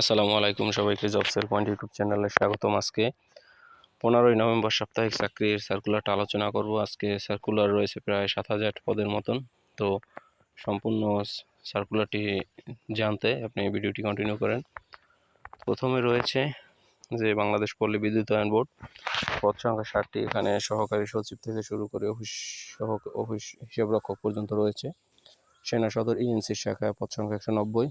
আসসালামু আলাইকুম সবাইকে জবসের পয়েন্ট ইউটিউব চ্যানেলে স্বাগতম আজকে। পনেরোই নভেম্বর সাপ্তাহিক চাকরির সার্কুলারটা আলোচনা করব। আজকে সার্কুলার রয়েছে প্রায় সাত হাজার পদের মতন। তো সম্পূর্ণ সার্কুলারটি জানতে আপনি ভিডিওটি কন্টিনিউ করেন। প্রথমে রয়েছে যে বাংলাদেশ পল্লী বিদ্যুতায়ন বোর্ড পদ সংখ্যা ষাটটি। এখানে সহকারী সচিব থেকে শুরু করে অফিস সহ অফিস হিসাব রক্ষক পর্যন্ত রয়েছে। সেনা সদর ইএনসির শাখায় পদ সংখ্যা একশো নব্বই।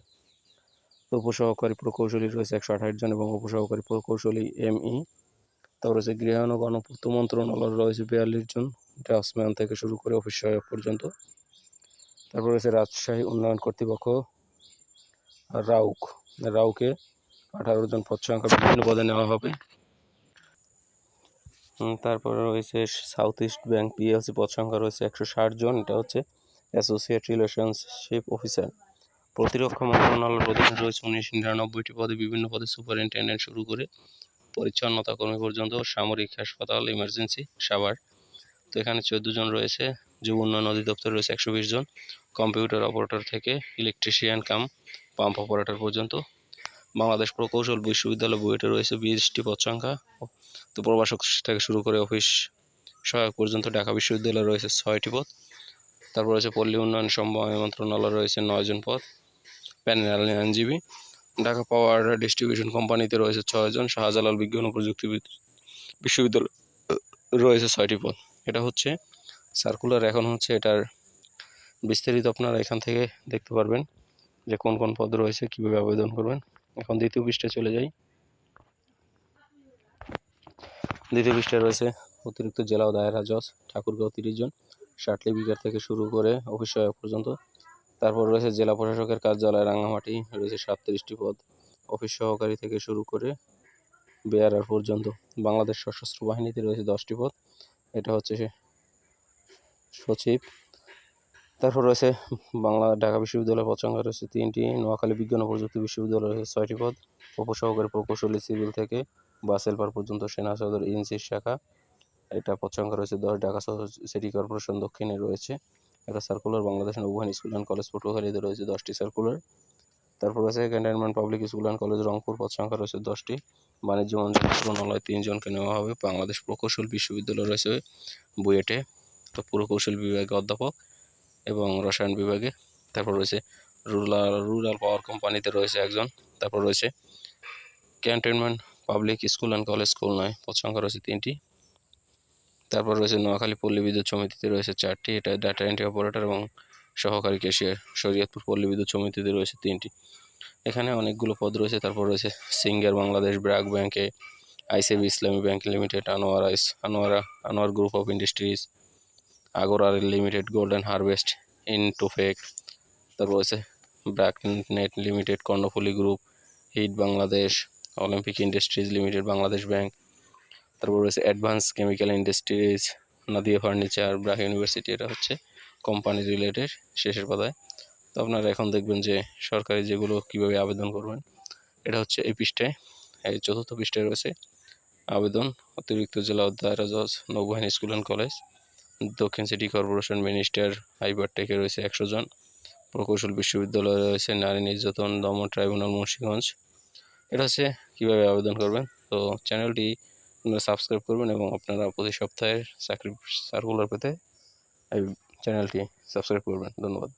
উপসহকারী প্রকৌশলী রয়েছে একশো আঠাশ জন এবং উপসহকারী প্রকৌশলী এম ই তারপর রয়েছে গৃহায়ন ও গণপূর্ত মন্ত্রণালয় রয়েছে বিয়াল্লিশ জন। ড্রাফটসম্যান থেকে শুরু করে অফিস সহায়ক পর্যন্ত। তারপর রয়েছে রাজশাহী উন্নয়ন কর্তৃপক্ষ রাউক। রাউকে আঠারো জন পদ সংখ্যা বিভিন্ন পদে নেওয়া হবে। তারপরে রয়েছে সাউথ ইস্ট ব্যাংক পিএলসি পদ সংখ্যা রয়েছে একশো ষাট জন। এটা হচ্ছে অ্যাসোসিয়েট রিলেশনশিপ অফিসার। প্রতিরক্ষা মন্ত্রণালয়ের অধীনে রয়েছে উনিশশো নিরানব্বইটি পদে বিভিন্ন পদে সুপারিনটেন্ডেন্ট শুরু করে পরিচ্ছন্নতা কর্মী পর্যন্ত সামরিক হাসপাতাল ইমার্জেন্সি সাভার তো এখানে চোদ্দ জন রয়েছে, যুব উন্নয়ন অধিদপ্তর রয়েছে একশো বিশ জন কম্পিউটার অপারেটর থেকে ইলেকট্রিশিয়ান কাম পাম্প অপারেটর পর্যন্ত। বাংলাদেশ প্রকৌশল বিশ্ববিদ্যালয় বুয়েটে রয়েছে বিশটি পদ সংখ্যা। তো প্রবাসক থেকে শুরু করে অফিস সহায়ক পর্যন্ত ঢাকা বিশ্ববিদ্যালয়ে রয়েছে ছয়টি পদ। তারপর রয়েছে পল্লী উন্নয়ন সমবায় মন্ত্রণালয় রয়েছে নয়জন পদ। প্যানেল আইনজীবী, ঢাকা পাওয়ার ডিস্ট্রিবিউশন কোম্পানিতে রয়েছে ছয়জন, শাহজালাল বিজ্ঞান ও প্রযুক্তি বিদ- বিশ্ববিদ্যালয় রয়েছে ছয়টি পদ। এটা হচ্ছে সার্কুলার এখন হচ্ছে এটার বিস্তারিত আপনারা এখান থেকে দেখতে পারবেন যে কোন কোন পদ রয়েছে, কীভাবে আবেদন করবেন। এখন দ্বিতীয় পৃষ্ঠে চলে যাই। দ্বিতীয় পৃষ্ঠে রয়েছে অতিরিক্ত জেলা ও দায়রা জজ, ঠাকুরগাঁও তিরিশ জন বিঘার থেকে শুরু করে অফিস সহায়ক পর্যন্ত। তারপর রয়েছে জেলা প্রশাসকের কার্যালয় রাঙামাটি রয়েছে সাতত্রিশটি পদ। অফিস সহকারী থেকে শুরু করে বেয়ারার পর্যন্ত বাংলাদেশ সশস্ত্র বাহিনীতে রয়েছে দশটি পদ। এটা হচ্ছে সচিব। তারপর রয়েছে বাংলা ঢাকা বিশ্ববিদ্যালয় পদ রয়েছে তিনটি। নোয়াখালী বিজ্ঞান ও প্রযুক্তি বিশ্ববিদ্যালয় রয়েছে ছয়টি পদ। উপসহকারী প্রকৌশলী, সিভিল থেকে বাসেলপার পর্যন্ত সেনা সদর এজেন্সির শাখা। এটা পদ রয়েছে দশ। ঢাকা সিটি কর্পোরেশন দক্ষিণে রয়েছে। একটা সার্কুলার বাংলাদেশ নৌবাহিনী স্কুল অ্যান্ড কলেজ পটুয়াখালীতে রয়েছে দশটি সার্কুলার তারপর রয়েছে cantonment public school and college Rangpur পদ সংখ্যা রয়েছে দশটি। বাণিজ্য মন্ত্রণালয় তিনজনকে নেওয়া হবে। বাংলাদেশ প্রকৌশল বিশ্ববিদ্যালয় রয়েছে বুয়েটে। তো প্রকৌশল বিভাগে অধ্যাপক এবং রসায়ন বিভাগে। তারপর রয়েছে রুরাল রুরাল পাওয়ার কোম্পানিতে রয়েছে একজন। তারপর রয়েছে cantonment public school and college school নয় পদ সংখ্যা রয়েছে তিনটি। তারপর রয়েছে নোয়াখালী পল্লী বিদ্যুৎ সমিতিতে রয়েছে চারটি। এটা ডাটা এন্ট্রি অপারেটর এবং সহকারী ক্যাশিয়ার শরীয়তপুর পল্লী বিদ্যুৎ সমিতিতে রয়েছে তিনটি। এখানে অনেকগুলো পদ রয়েছে। তারপর রয়েছে সিঙ্গার বাংলাদেশ ব্র্যাক ব্যাংকে ICB Islami bank limited, Anwar Anwara, Anwar group of industries আগরার limited, golden harvest, ইনটোফেক, তারপর রয়েছে BRAC net limited, Karnaphuli group, hit Bangladesh, olympic industries limited, Bangladesh bank তারপর রয়েছে advance chemical industries, Nadia furniture BRAC university, এটা হচ্ছে company related শেষের পাতায়। তো আপনারা এখন দেখবেন যে সরকারি যেগুলো কীভাবে আবেদন করবেন, এটা হচ্ছে এই পৃষ্ঠায়। এই চতুর্থ পৃষ্ঠায় রয়েছে আবেদন, অতিরিক্ত জেলা জজ নৌবাহিনী, স্কুল অ্যান্ড কলেজ। দক্ষিণ সিটি কর্পোরেশন মিনিস্টার হাইবার টেকে রয়েছে একশো জন। প্রকৌশল বিশ্ববিদ্যালয়ে রয়েছে নারী নির্যাতন দমন ট্রাইব্যুনাল, মুন্সিগঞ্জ। এটা হচ্ছে কীভাবে আবেদন করবেন? তো চ্যানেলটি আপনারা সাবস্ক্রাইব করবেন এবং আপনারা প্রতি সপ্তাহে চাকরি সার্কুলার পেতে এই চ্যানেলটি সাবস্ক্রাইব করবেন। ধন্যবাদ।